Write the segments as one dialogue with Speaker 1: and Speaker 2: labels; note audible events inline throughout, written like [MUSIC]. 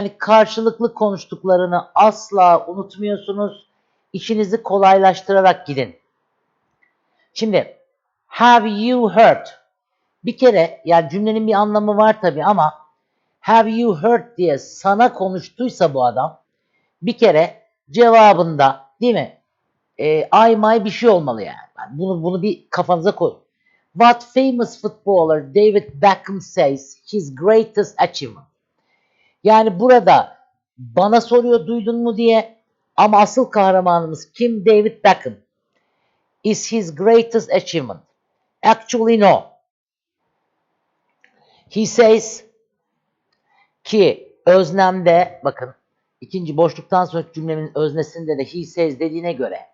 Speaker 1: Yani karşılıklı konuştuklarını asla unutmuyorsunuz. İşinizi kolaylaştırarak gidin. Şimdi have you heard? Bir kere yani cümlenin bir anlamı var tabi ama have you heard diye sana konuştuysa bu adam bir kere cevabında değil mi? E, I my bir şey olmalı yani. Yani Bunu bunu bir kafanıza koyun. What famous footballer David Beckham says his greatest achievement? Yani burada bana soruyor duydun mu diye ama asıl kahramanımız kim? David Beckham. Is his greatest achievement? Actually no. He says ki öznemde bakın ikinci boşluktan sonraki cümlemin öznesinde de he says dediğine göre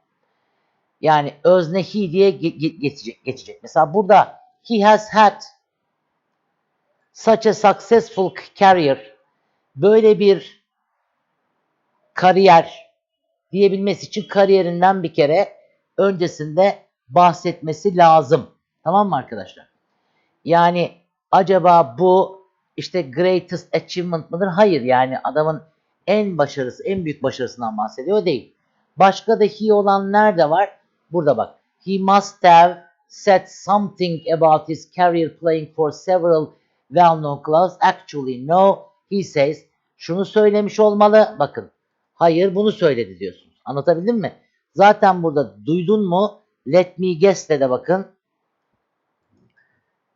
Speaker 1: yani özne he diye ge- ge- geçecek, geçecek. Mesela burada he has had such a successful career böyle bir kariyer diyebilmesi için kariyerinden bir kere öncesinde bahsetmesi lazım. Tamam mı arkadaşlar? Yani acaba bu işte greatest achievement mıdır? Hayır yani adamın en başarısı, en büyük başarısından bahsediyor değil. Başka da he olan nerede var? Burada bak. He must have said something about his career playing for several well-known clubs. Actually no. He says şunu söylemiş olmalı. Bakın. Hayır bunu söyledi diyorsunuz. Anlatabildim mi? Zaten burada duydun mu? Let me guess'le de bakın.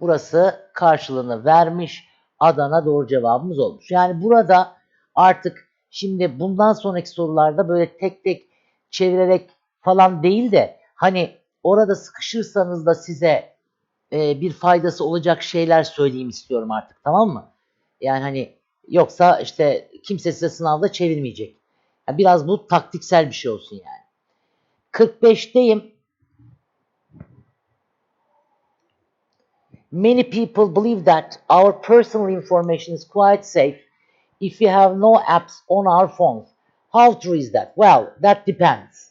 Speaker 1: Burası karşılığını vermiş. Adana doğru cevabımız olmuş. Yani burada artık şimdi bundan sonraki sorularda böyle tek tek çevirerek falan değil de hani orada sıkışırsanız da size e, bir faydası olacak şeyler söyleyeyim istiyorum artık tamam mı? Yani hani yoksa işte kimse size sınavda çevirmeyecek. Yani biraz bu taktiksel bir şey olsun yani. 45'teyim. Many people believe that our personal information is quite safe if we have no apps on our phones. How true is that? Well, that depends.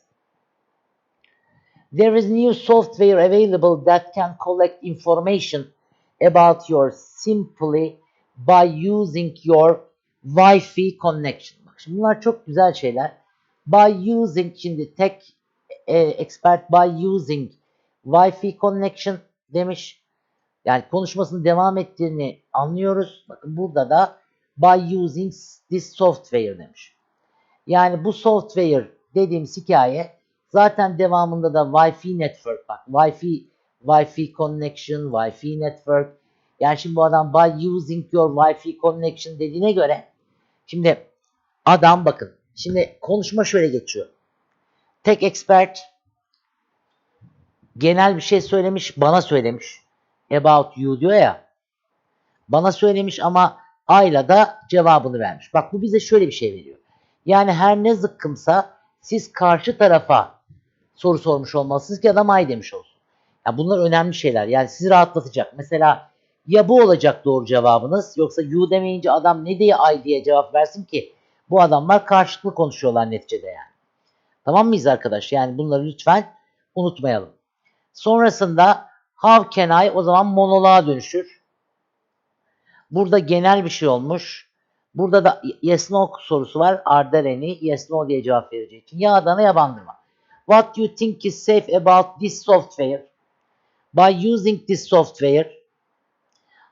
Speaker 1: There is new software available that can collect information about your simply by using your Wi-Fi connection. Bak şimdi bunlar çok güzel şeyler. By using şimdi tek e, expert by using Wi-Fi connection demiş. Yani konuşmasının devam ettiğini anlıyoruz. Bakın burada da by using this software demiş. Yani bu software dediğimiz hikaye zaten devamında da Wi-Fi network bak. Wi-Fi Wi-Fi connection, Wi-Fi network. Yani şimdi bu adam by using your Wi-Fi connection dediğine göre şimdi adam bakın. Şimdi konuşma şöyle geçiyor. Tek expert genel bir şey söylemiş, bana söylemiş. About you diyor ya. Bana söylemiş ama Ayla da cevabını vermiş. Bak bu bize şöyle bir şey veriyor. Yani her ne zıkkımsa siz karşı tarafa soru sormuş olmalısınız ki adam ay demiş olsun. Yani bunlar önemli şeyler. Yani sizi rahatlatacak. Mesela ya bu olacak doğru cevabınız yoksa you demeyince adam ne diye ay diye cevap versin ki bu adamlar karşılıklı konuşuyorlar neticede yani. Tamam mıyız arkadaş? Yani bunları lütfen unutmayalım. Sonrasında how can I o zaman monoloğa dönüşür. Burada genel bir şey olmuş. Burada da yes no sorusu var. Are there any? Yes no diye cevap vereceği için. Ya Adana ya Bandırma. What do you think is safe about this software? By using this software,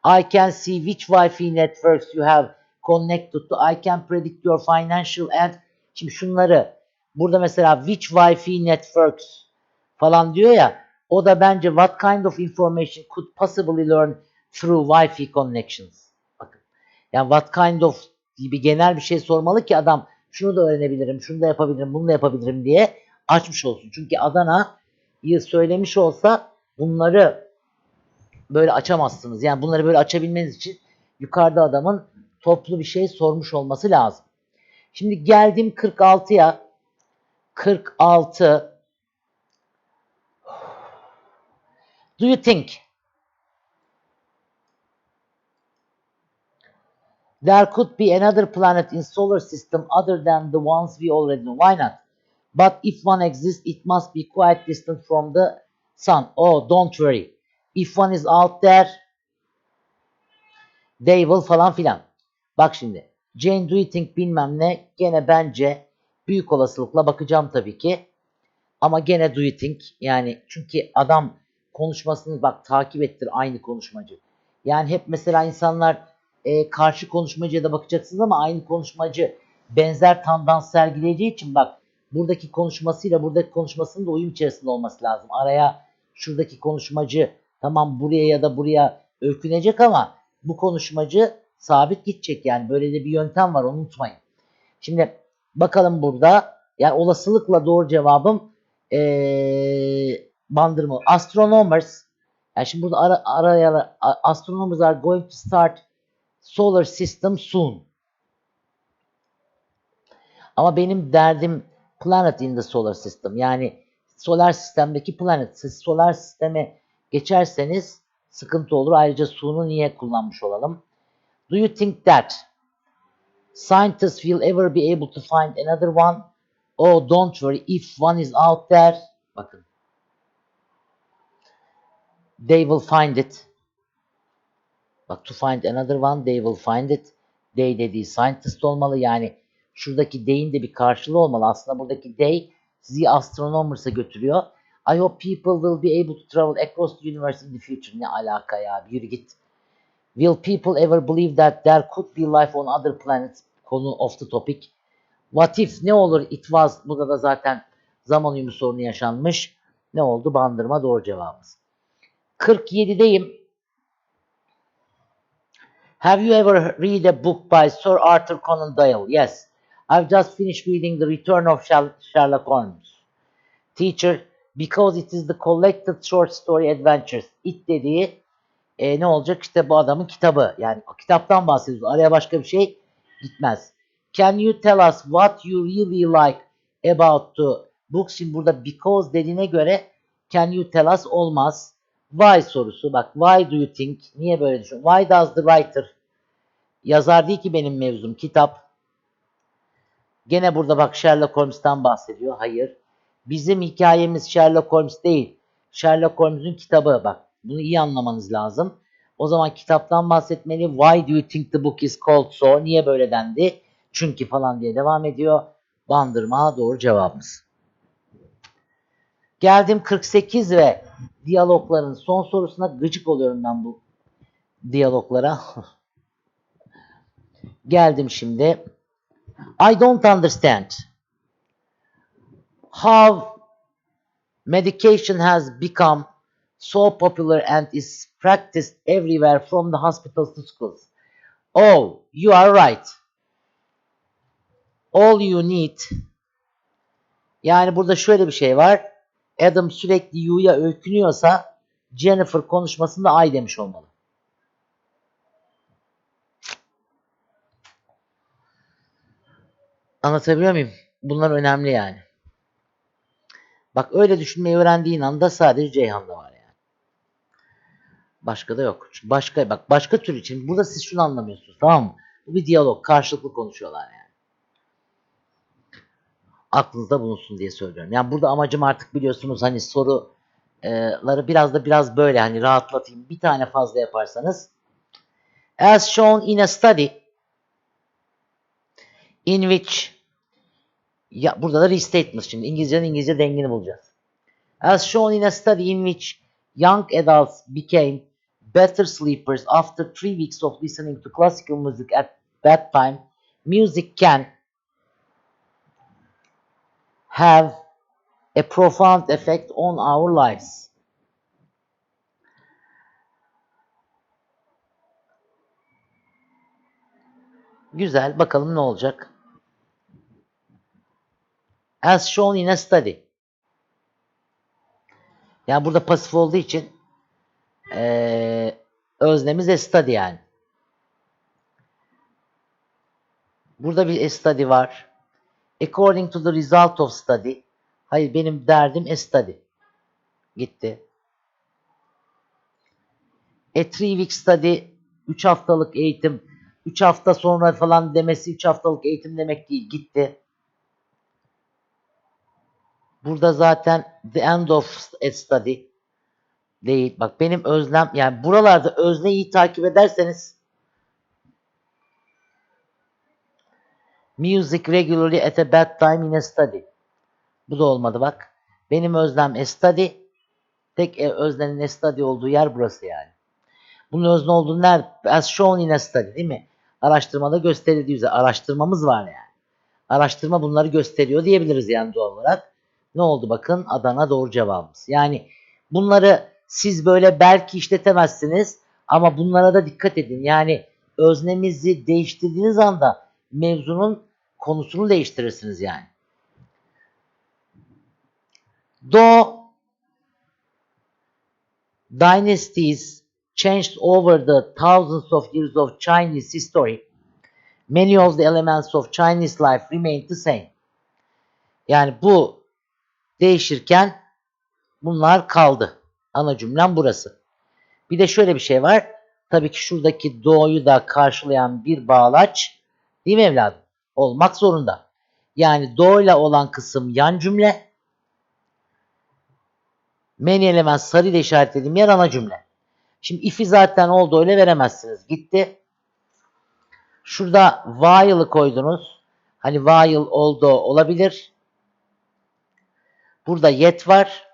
Speaker 1: I can see which Wi-Fi networks you have connected to. I can predict your financial and şimdi şunları burada mesela which Wi-Fi networks falan diyor ya o da bence what kind of information could possibly learn through Wi-Fi connections. Bakın. Yani what kind of gibi genel bir şey sormalı ki adam şunu da öğrenebilirim, şunu da yapabilirim, bunu da yapabilirim diye açmış olsun. Çünkü Adana'yı söylemiş olsa bunları böyle açamazsınız. Yani bunları böyle açabilmeniz için yukarıda adamın toplu bir şey sormuş olması lazım. Şimdi geldim 46'ya. 46 Do you think there could be another planet in solar system other than the ones we already know? Why not? But if one exists, it must be quite distant from the sun. Oh, don't worry. If one is out there, they will falan filan. Bak şimdi. Jane think bilmem ne gene bence büyük olasılıkla bakacağım tabii ki. Ama gene think yani çünkü adam konuşmasını bak takip ettir aynı konuşmacı. Yani hep mesela insanlar e, karşı konuşmacıya da bakacaksınız ama aynı konuşmacı benzer tandans sergileyeceği için bak buradaki konuşmasıyla buradaki konuşmasının da uyum içerisinde olması lazım. Araya şuradaki konuşmacı tamam buraya ya da buraya öykünecek ama bu konuşmacı sabit gidecek yani böyle de bir yöntem var onu unutmayın. Şimdi bakalım burada yani olasılıkla doğru cevabım ee, bandırma. Astronomers yani şimdi burada ara, araya astronomers are going to start solar system soon. Ama benim derdim planet in the solar system. Yani solar sistemdeki planet. Siz solar sisteme geçerseniz sıkıntı olur. Ayrıca soon'u niye kullanmış olalım? Do you think that scientists will ever be able to find another one? Oh, don't worry. If one is out there, bakın. They will find it. Bak to find another one, they will find it. They dediği scientist olmalı. Yani şuradaki they'in de bir karşılığı olmalı. Aslında buradaki they sizi astronomers'a götürüyor. I hope people will be able to travel across the universe in the future. Ne alaka ya? Yürü git. Will people ever believe that there could be life on other planets? Konu of the topic. What if ne olur it was burada da zaten zaman uyumu sorunu yaşanmış. Ne oldu? Bandırma doğru cevabımız. 47'deyim. Have you ever read a book by Sir Arthur Conan Doyle? Yes. I've just finished reading The Return of Sherlock Holmes. Teacher, because it is the collected short story adventures. It dediği e, ne olacak? İşte bu adamın kitabı. Yani kitaptan bahsediyoruz. Araya başka bir şey gitmez. Can you tell us what you really like about the book? Şimdi burada because dediğine göre can you tell us olmaz. Why sorusu. Bak why do you think? Niye böyle düşün? Why does the writer? Yazar değil ki benim mevzum. Kitap. Gene burada bak Sherlock Holmes'tan bahsediyor. Hayır. Bizim hikayemiz Sherlock Holmes değil. Sherlock Holmes'un kitabı. Bak bunu iyi anlamanız lazım. O zaman kitaptan bahsetmeli. Why do you think the book is called so? Niye böyle dendi? Çünkü falan diye devam ediyor. Bandırma doğru cevabımız. Geldim 48 ve diyalogların son sorusuna gıcık oluyorum ben bu diyaloglara. [LAUGHS] Geldim şimdi. I don't understand how medication has become so popular and is practiced everywhere from the hospitals to schools. Oh, you are right. All you need yani burada şöyle bir şey var. Adam sürekli you'ya öykünüyorsa Jennifer konuşmasında I demiş olmalı. Anlatabiliyor muyum? Bunlar önemli yani. Bak öyle düşünmeyi öğrendiğin anda sadece Ceyhan'da var yani. Başka da yok. Çünkü başka bak başka tür için burada siz şunu anlamıyorsunuz tamam mı? Bu bir diyalog. Karşılıklı konuşuyorlar yani. Aklınızda bulunsun diye söylüyorum. Yani burada amacım artık biliyorsunuz hani soruları biraz da biraz böyle hani rahatlatayım. Bir tane fazla yaparsanız. As shown in a study in which ya burada da restatement şimdi İngilizcenin İngilizce dengini bulacağız. As shown in a study in which young adults became better sleepers after three weeks of listening to classical music at that time, music can have a profound effect on our lives. Güzel. Bakalım ne olacak. As shown in a study. Yani burada pasif olduğu için ee, öznemiz a study yani. Burada bir a study var. According to the result of study. Hayır benim derdim a study. Gitti. A three week study 3 haftalık eğitim 3 hafta sonra falan demesi 3 haftalık eğitim demek değil. Gitti. Burada zaten the end of a study değil. Bak benim özlem yani buralarda özneyi takip ederseniz Music regularly at a bad time in a study. Bu da olmadı bak. Benim özlem a study. Tek e, öznenin a study olduğu yer burası yani. Bunun özne olduğu nerede? As shown in a study değil mi? Araştırmada gösterildiği üzere. Araştırmamız var yani. Araştırma bunları gösteriyor diyebiliriz yani doğal olarak. Ne oldu bakın? Adana doğru cevabımız. Yani bunları siz böyle belki işletemezsiniz ama bunlara da dikkat edin. Yani öznemizi değiştirdiğiniz anda mevzunun konusunu değiştirirsiniz yani. Though dynasties changed over the thousands of years of Chinese history, many of the elements of Chinese life remained the same. Yani bu değişirken bunlar kaldı. Ana cümlem burası. Bir de şöyle bir şey var. Tabii ki şuradaki doğuyu da karşılayan bir bağlaç değil mi evladım? Olmak zorunda. Yani doğuyla olan kısım yan cümle. Many element sarı ile işaretlediğim yer ana cümle. Şimdi if'i zaten oldu öyle veremezsiniz. Gitti. Şurada while'ı koydunuz. Hani while oldu olabilir. Burada yet var.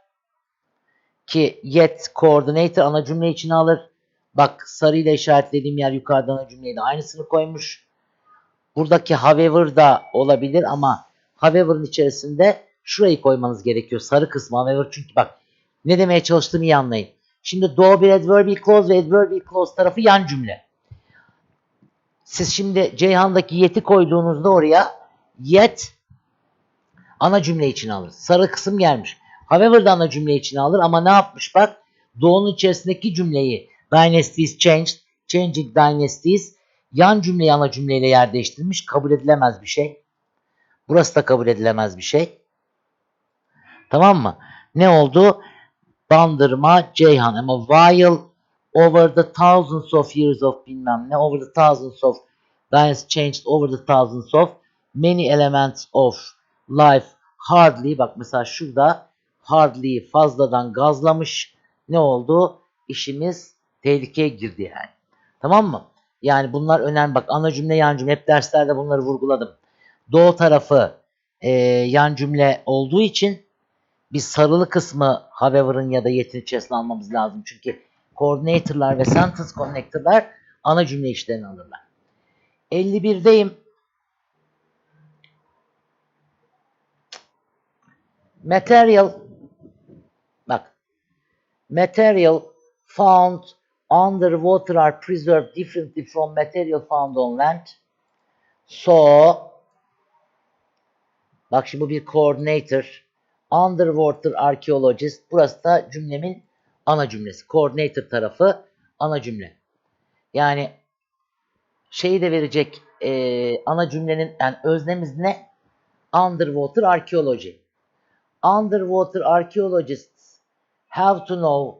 Speaker 1: Ki yet coordinator ana cümle içine alır. Bak sarıyla işaretlediğim yer yukarıdan ana cümleyi de aynısını koymuş. Buradaki however da olabilir ama however'ın içerisinde şurayı koymanız gerekiyor. Sarı kısmı however çünkü bak ne demeye çalıştığımı iyi anlayın. Şimdi do bir adverbial clause ve adverbial clause tarafı yan cümle. Siz şimdi Ceyhan'daki yet'i koyduğunuzda oraya yet ana cümle içine alır. Sarı kısım gelmiş. However da ana cümle içine alır ama ne yapmış bak? Doğu'nun içerisindeki cümleyi dynasties changed, changing dynasties yan cümleyi ana cümleyle yer değiştirmiş. Kabul edilemez bir şey. Burası da kabul edilemez bir şey. Tamam mı? Ne oldu? Bandırma Ceyhan ama while over the thousands of years of bilmem ne over the thousands of dynasties changed over the thousands of many elements of life hardly bak mesela şurada hardly fazladan gazlamış ne oldu? İşimiz tehlikeye girdi yani. Tamam mı? Yani bunlar önemli. Bak ana cümle yan cümle hep derslerde bunları vurguladım. Doğu tarafı e, yan cümle olduğu için biz sarılı kısmı however'ın ya da yet'in içerisine almamız lazım. Çünkü coordinator'lar ve sentence connector'lar ana cümle işlerini alırlar. 51'deyim. Material bak material found underwater are preserved differently from material found on land. So bak şimdi bu bir coordinator. Underwater archaeologist. Burası da cümlemin ana cümlesi. Coordinator tarafı ana cümle. Yani şeyi de verecek e, ana cümlenin yani öznemiz ne? Underwater archaeology. Underwater archaeologists have to know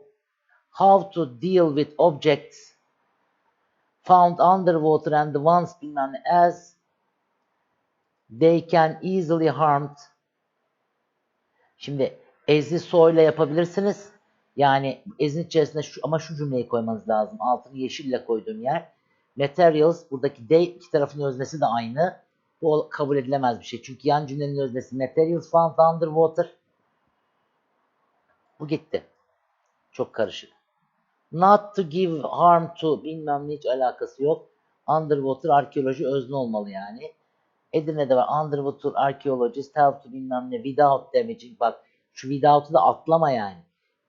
Speaker 1: how to deal with objects found underwater and the ones bilmem as they can easily harmed. Şimdi ezli soyla yapabilirsiniz. Yani ezin içerisinde şu, ama şu cümleyi koymanız lazım. Altını yeşille koyduğum yer. Materials buradaki they iki tarafın öznesi de aynı. Bu kabul edilemez bir şey. Çünkü yan cümlenin öznesi materials found underwater. Bu gitti. Çok karışık. Not to give harm to bilmem ne hiç alakası yok. Underwater arkeoloji özne olmalı yani. Edirne'de var. Underwater archaeologist have to bilmem ne without damaging. Bak şu without'u da atlama yani.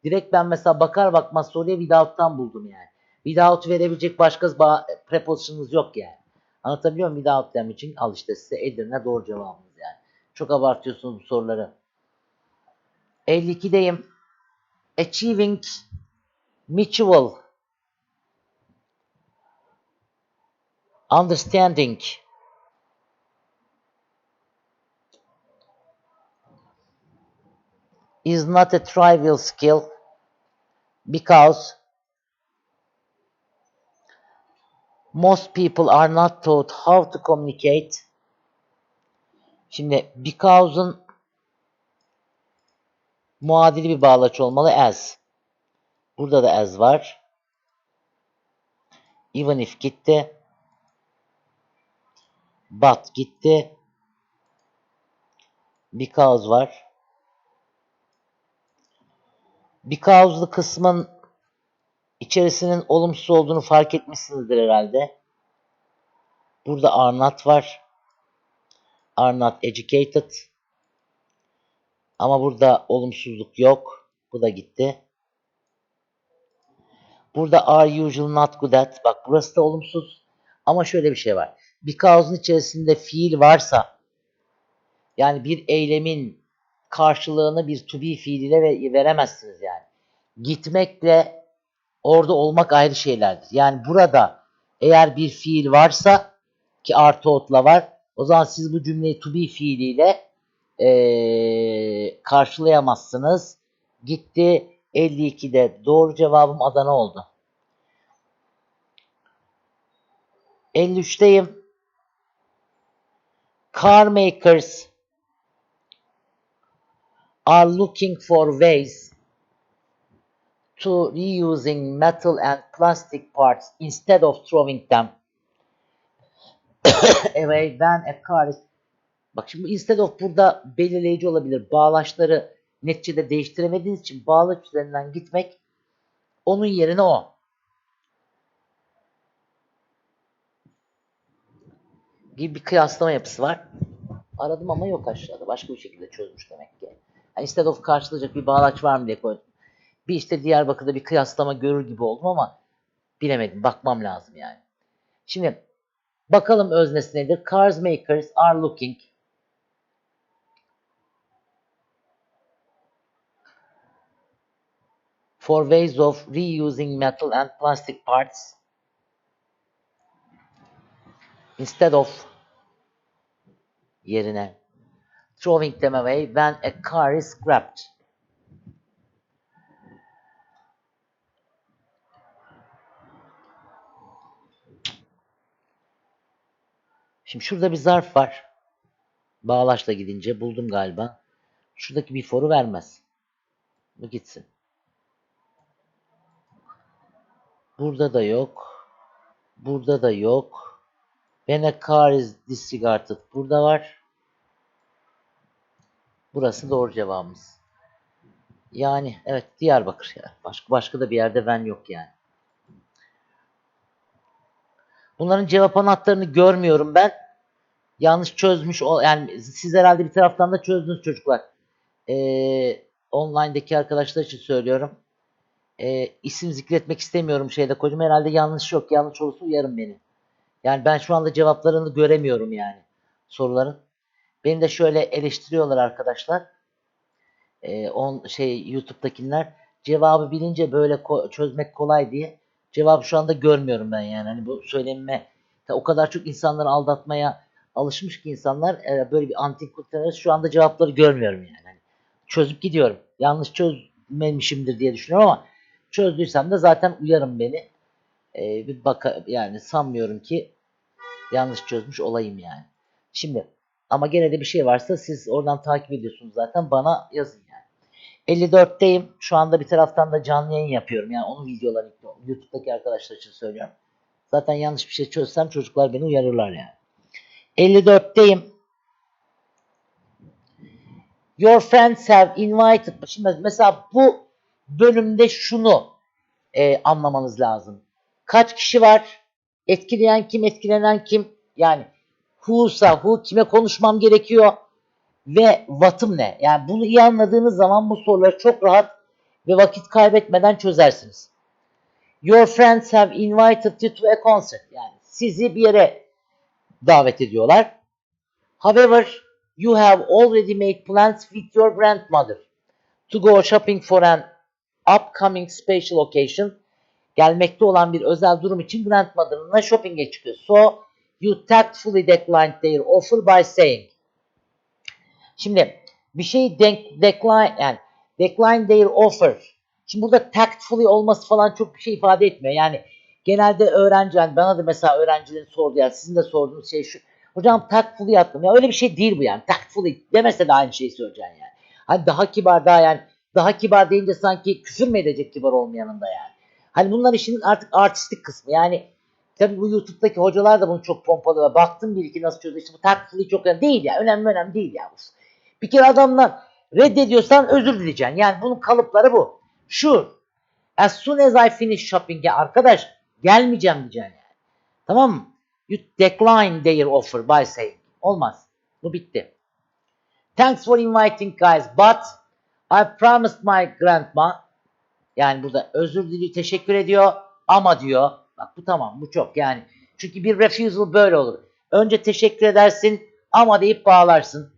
Speaker 1: Direkt ben mesela bakar bakmaz soruya without'tan buldum yani. Without verebilecek başka preposition'ınız yok yani. Anlatabiliyor muyum? Without damaging al işte size Edirne doğru cevabınız yani. Çok abartıyorsunuz bu soruları. 52'deyim. Achieving mutual understanding is not a trivial skill because most people are not taught how to communicate. Şimdi because'un muadili bir bağlaç olmalı as. Burada da as var. Even if gitti. But gitti. Because var. Because'lu kısmın içerisinin olumsuz olduğunu fark etmişsinizdir herhalde. Burada are not var. Are not educated. Ama burada olumsuzluk yok. Bu da gitti. Burada are usually not good at. Bak burası da olumsuz. Ama şöyle bir şey var. Because'un içerisinde fiil varsa yani bir eylemin karşılığını bir to be fiiliyle ve- veremezsiniz yani. Gitmekle orada olmak ayrı şeylerdir. Yani burada eğer bir fiil varsa ki artı otla var o zaman siz bu cümleyi to be fiiliyle eee, karşılayamazsınız. Gitti 52'de doğru cevabım Adana oldu. 53'teyim. Car makers are looking for ways to reusing metal and plastic parts instead of throwing them [COUGHS] away when a car is Bak şimdi instead of burada belirleyici olabilir. Bağlaçları neticede değiştiremediğiniz için bağlaç üzerinden gitmek onun yerine o. Gibi bir kıyaslama yapısı var. Aradım ama yok aşağıda. Başka bir şekilde çözmüş demek ki. Yani instead of karşılayacak bir bağlaç var mı diye koydum. Bir işte Diyarbakır'da bir kıyaslama görür gibi oldum ama bilemedim. Bakmam lazım yani. Şimdi bakalım öznesi nedir? Cars makers are looking for ways of reusing metal and plastic parts instead of yerine throwing them away when a car is scrapped. Şimdi şurada bir zarf var. Bağlaçla gidince buldum galiba. Şuradaki bir foru vermez. Bu gitsin. Burada da yok. Burada da yok. Car is disregarded. Burada var. Burası doğru cevabımız. Yani evet Diyarbakır ya. Başka başka da bir yerde ben yok yani. Bunların cevap anahtarını görmüyorum ben. Yanlış çözmüş yani siz herhalde bir taraftan da çözdünüz çocuklar. Ee, online'daki arkadaşlar için söylüyorum. Ee, isim zikretmek istemiyorum şeyde koydum. Herhalde yanlış yok. Yanlış olursa uyarın beni. Yani ben şu anda cevaplarını göremiyorum yani soruların. Beni de şöyle eleştiriyorlar arkadaşlar. Ee, on şey YouTube'dakiler cevabı bilince böyle ko- çözmek kolay diye cevabı şu anda görmüyorum ben yani. Hani bu söylenme o kadar çok insanları aldatmaya alışmış ki insanlar e, böyle bir antik kurtarırız. Şu anda cevapları görmüyorum yani. Hani çözüp gidiyorum. Yanlış çözmemişimdir diye düşünüyorum ama çözdüysem de zaten uyarın beni. Ee, bir baka yani sanmıyorum ki yanlış çözmüş olayım yani. Şimdi ama gene de bir şey varsa siz oradan takip ediyorsunuz zaten bana yazın yani. 54'teyim. Şu anda bir taraftan da canlı yayın yapıyorum. Yani onun videolarını YouTube'daki arkadaşlar için söylüyorum. Zaten yanlış bir şey çözsem çocuklar beni uyarırlar yani. 54'teyim. Your friends have invited. Şimdi mesela bu bölümde şunu e, anlamanız lazım. Kaç kişi var? Etkileyen kim, etkilenen kim? Yani who'sa who, kime konuşmam gerekiyor? Ve what'ım ne? Yani bunu iyi anladığınız zaman bu soruları çok rahat ve vakit kaybetmeden çözersiniz. Your friends have invited you to a concert. Yani sizi bir yere davet ediyorlar. However, you have already made plans with your grandmother to go shopping for an upcoming special occasion. Gelmekte olan bir özel durum için grandmother'ınla shopping'e çıkıyor. So, you tactfully declined their offer by saying. Şimdi bir şeyi denk, decline yani decline their offer. Şimdi burada tactfully olması falan çok bir şey ifade etmiyor. Yani genelde öğrenci yani bana da mesela öğrencilerin sordu yani sizin de sorduğunuz şey şu. Hocam tactfully yaptım. Ya öyle bir şey değil bu yani. Tactfully demese de aynı şeyi söyleyeceksin yani. Hani daha kibar daha yani daha kibar deyince sanki küfür mü edecek kibar olmayanın da yani. Hani bunlar işin artık artistik kısmı. Yani tabii bu YouTube'daki hocalar da bunu çok pompalıyorlar. Baktım bir iki nasıl çözüyor. İşte bu tactfully çok önemli değil ya. Önemli önemli değil ya. Bir kere adamlar reddediyorsan özür dileyeceksin. Yani bunun kalıpları bu. Sure. As soon as I finish shopping'e arkadaş gelmeyeceğim diyeceksin yani. Tamam mı? You decline their offer by saying. Olmaz. Bu bitti. Thanks for inviting guys but I promised my grandma yani burada özür diliyor, teşekkür ediyor ama diyor. Bak bu tamam, bu çok yani. Çünkü bir refusal böyle olur. Önce teşekkür edersin ama deyip bağlarsın.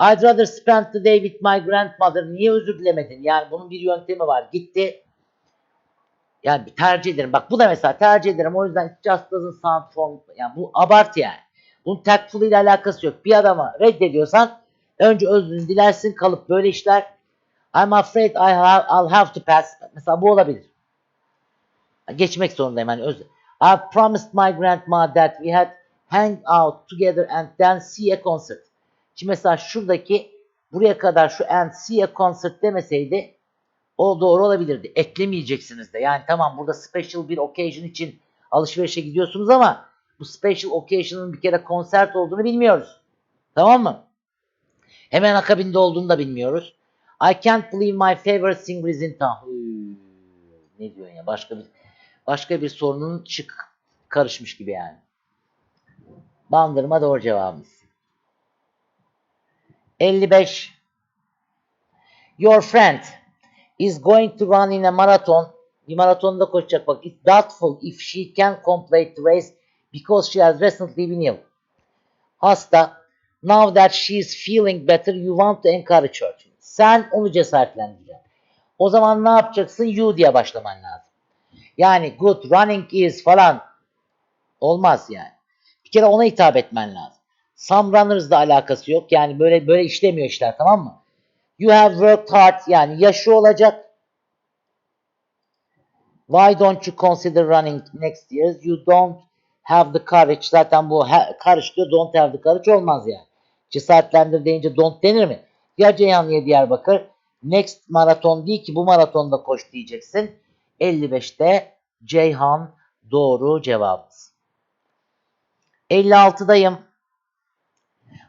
Speaker 1: I'd rather spend the day with my grandmother. Niye özür dilemedin? Yani bunun bir yöntemi var. Gitti. Yani tercih ederim. Bak bu da mesela tercih ederim. O yüzden it just doesn't sound from. Yani bu abart yani. Bunun tactful ile alakası yok. Bir adama reddediyorsan önce özrünü dilersin. Kalıp böyle işler. I'm afraid I have, I'll have to pass. Mesela bu olabilir. Geçmek zorundayım. Yani öz I promised my grandma that we had hang out together and then see a concert. Şimdi mesela şuradaki buraya kadar şu and see a concert demeseydi o doğru olabilirdi. Eklemeyeceksiniz de. Yani tamam burada special bir occasion için alışverişe gidiyorsunuz ama bu special occasion'ın bir kere konsert olduğunu bilmiyoruz. Tamam mı? Hemen akabinde olduğunu da bilmiyoruz. I can't believe my favorite singer is in town. Ne diyorsun ya? Başka bir başka bir sorunun şık karışmış gibi yani. Bandırma doğru cevabımız. 55. Your friend is going to run in a marathon. Bir maratonda koşacak bak. It's doubtful if she can complete the race because she has recently been ill. Hasta. Now that she is feeling better, you want to encourage her. Sen onu cesaretlendireceksin. O zaman ne yapacaksın? You diye başlaman lazım. Yani good running is falan olmaz yani. Bir kere ona hitap etmen lazım. Some runners'la alakası yok. Yani böyle böyle işlemiyor işler tamam mı? You have worked hard yani yaşı olacak. Why don't you consider running next year? You don't have the courage. Zaten bu courage don't have the courage olmaz yani. Cesaretlendir deyince don't denir mi? Ya Ceyhan ya Diyarbakır. Next maraton değil ki bu maratonda koş diyeceksin. 55'te Ceyhan doğru cevabımız. 56'dayım.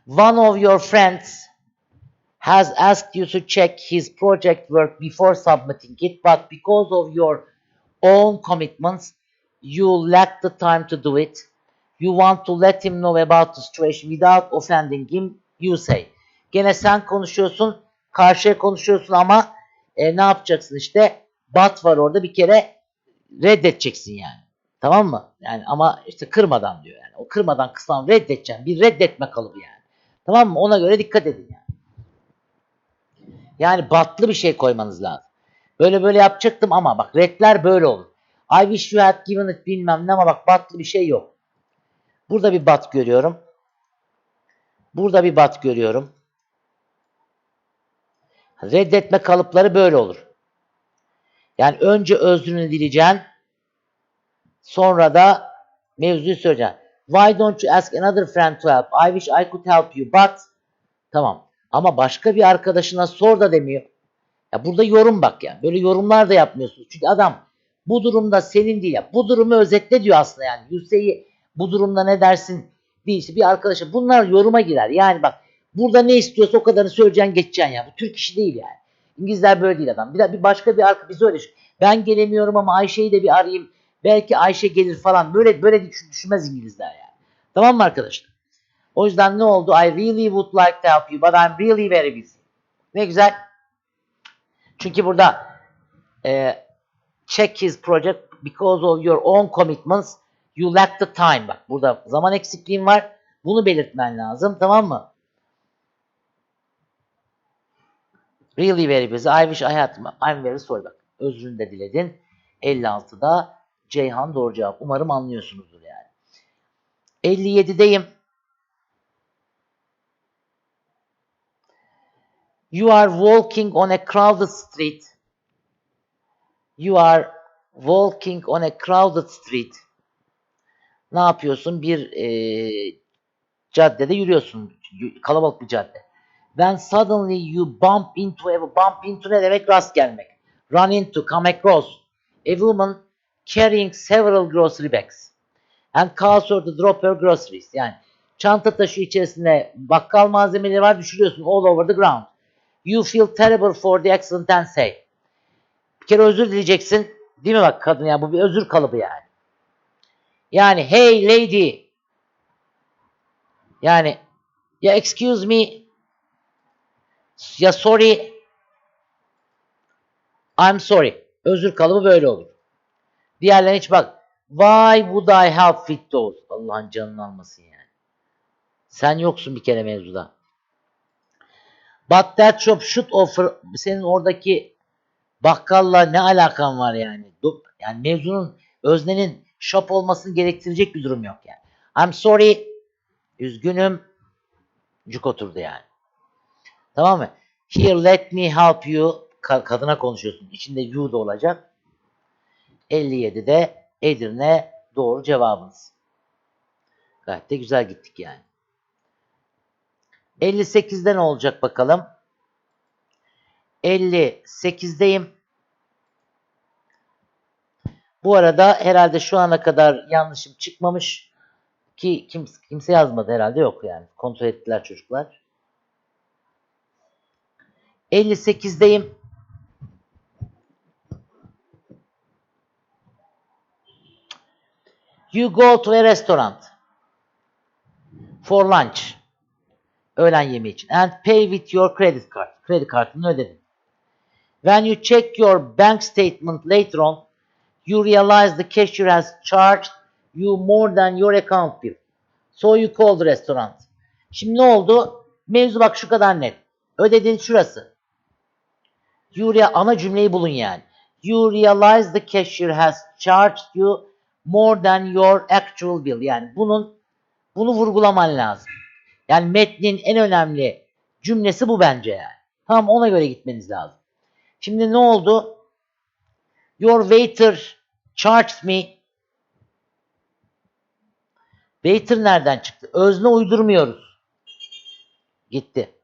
Speaker 1: One of your friends has asked you to check his project work before submitting it, but because of your own commitments, you lack the time to do it. You want to let him know about the situation without offending him, you say. Gene sen konuşuyorsun, karşıya konuşuyorsun ama e, ne yapacaksın işte? But var orada bir kere reddedeceksin yani. Tamam mı? Yani ama işte kırmadan diyor yani. O kırmadan kısmen reddedeceksin. Bir reddetme kalıbı yani. Tamam mı? Ona göre dikkat edin yani. Yani batlı bir şey koymanız lazım. Böyle böyle yapacaktım ama bak redler böyle olur. I wish you had given it bilmem ne ama bak batlı bir şey yok. Burada bir bat görüyorum. Burada bir bat görüyorum. Reddetme kalıpları böyle olur. Yani önce özrünü dileyeceksin. Sonra da mevzuyu söyleyeceksin. Why don't you ask another friend to help? I wish I could help you but tamam. Ama başka bir arkadaşına sor da demiyor. Ya burada yorum bak ya. Böyle yorumlar da yapmıyorsunuz. Çünkü adam bu durumda senin değil ya. Bu durumu özetle diyor aslında yani. Hüseyin bu durumda ne dersin? İşte bir arkadaşa. Bunlar yoruma girer. Yani bak burada ne istiyorsa o kadarını söyleyeceksin geçeceksin ya. Bu Türk işi değil yani. İngilizler böyle değil adam. Bir, bir başka bir arkadaş biz öyle. Ben gelemiyorum ama Ayşe'yi de bir arayayım. Belki Ayşe gelir falan. Böyle böyle düşün- düşünmez İngilizler yani. Tamam mı arkadaşlar? O yüzden ne oldu? I really would like to help you but I'm really very busy. Ne güzel. Çünkü burada e, check his project because of your own commitments you lack the time. Bak burada zaman eksikliğin var. Bunu belirtmen lazım. Tamam mı? Really very busy. I wish I had. I'm very sorry. Bak özrünü de diledin. 56'da Ceyhan doğru cevap. Umarım anlıyorsunuzdur yani. 57'deyim. You are walking on a crowded street. You are walking on a crowded street. Ne yapıyorsun? Bir e, caddede yürüyorsun. Kalabalık bir cadde. Then suddenly you bump into a bump into ne demek? Rast gelmek. Run into, come across. A woman carrying several grocery bags and calls her to drop her groceries. Yani Çanta taşı içerisinde bakkal malzemeleri var düşürüyorsun all over the ground. You feel terrible for the accident and say. Bir kere özür dileyeceksin. Değil mi bak kadın ya bu bir özür kalıbı yani. Yani hey lady. Yani ya excuse me. Ya sorry. I'm sorry. Özür kalıbı böyle olur. Diğerlerine hiç bak. Why would I help with those? Allah'ın canını almasın yani. Sen yoksun bir kere mevzuda. But that shop should offer senin oradaki bakkalla ne alakan var yani? Yani mevzunun öznenin shop olmasını gerektirecek bir durum yok yani. I'm sorry. Üzgünüm. Cuk oturdu yani. Tamam mı? Here let me help you. Ka- kadına konuşuyorsun. İçinde you da olacak. 57'de Edirne doğru cevabınız. Gayet de güzel gittik yani. 58'de ne olacak bakalım? 58'deyim. Bu arada herhalde şu ana kadar yanlışım çıkmamış ki kimse, kimse yazmadı herhalde yok yani. Kontrol ettiler çocuklar. 58'deyim. You go to a restaurant for lunch. Öğlen yemeği için. And pay with your credit card. Kredi kartını ödedin. When you check your bank statement later on, you realize the cashier has charged you more than your account bill. So you call the restaurant. Şimdi ne oldu? Mevzu bak şu kadar net. Ödediğin şurası. You ana cümleyi bulun yani. You realize the cashier has charged you more than your actual bill. Yani bunun bunu vurgulaman lazım. Yani metnin en önemli cümlesi bu bence yani. Tamam ona göre gitmeniz lazım. Şimdi ne oldu? Your waiter charged me. Waiter nereden çıktı? Özne uydurmuyoruz. Gitti.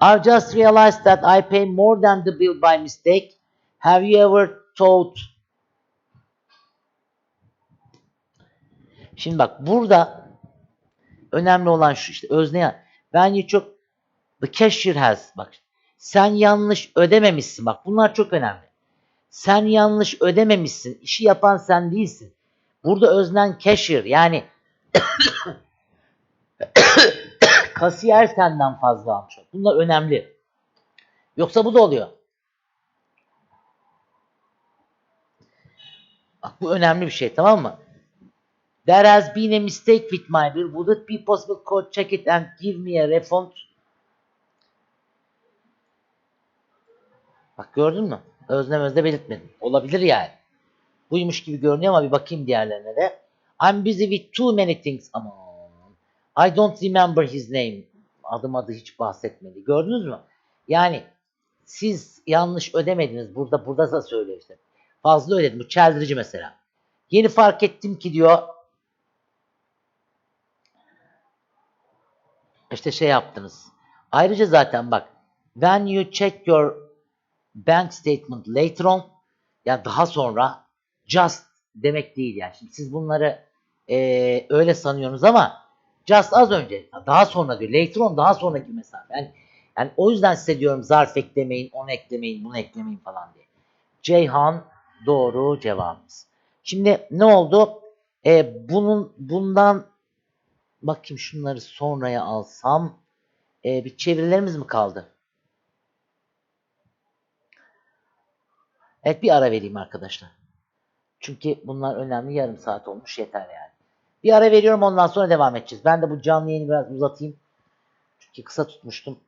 Speaker 1: I've just realized that I pay more than the bill by mistake. Have you ever thought? Şimdi bak burada önemli olan şu işte özne ya. Ben you çok the cashier has bak sen yanlış ödememişsin bak bunlar çok önemli. Sen yanlış ödememişsin. işi yapan sen değilsin. Burada öznen cashier yani [COUGHS] kasiyer senden fazla almış. Bunlar önemli. Yoksa bu da oluyor. Bak bu önemli bir şey tamam mı? There has been a mistake with my bill. Would it be possible to check it and give me a refund? Bak gördün mü? Özlem özde belirtmedim. Olabilir yani. Buymuş gibi görünüyor ama bir bakayım diğerlerine de. I'm busy with too many things. Aman. I don't remember his name. Adım adı hiç bahsetmedi. Gördünüz mü? Yani siz yanlış ödemediniz. Burada burada da söylüyor işte. Fazla ödedim. Bu çeldirici mesela. Yeni fark ettim ki diyor. İşte şey yaptınız. Ayrıca zaten bak. When you check your bank statement later on ya daha sonra just demek değil yani. Şimdi siz bunları eee, öyle sanıyorsunuz ama just az önce daha sonra diyor. Later on daha sonraki mesafe. Yani, yani o yüzden size diyorum zarf eklemeyin, onu eklemeyin, bunu eklemeyin falan diye. Ceyhan doğru cevabımız. Şimdi ne oldu? E, bunun bundan bakayım şunları sonraya alsam e, bir çevirilerimiz mi kaldı? Evet bir ara vereyim arkadaşlar. Çünkü bunlar önemli. Yarım saat olmuş yeter yani. Bir ara veriyorum ondan sonra devam edeceğiz. Ben de bu canlı yayını biraz uzatayım. Çünkü kısa tutmuştum.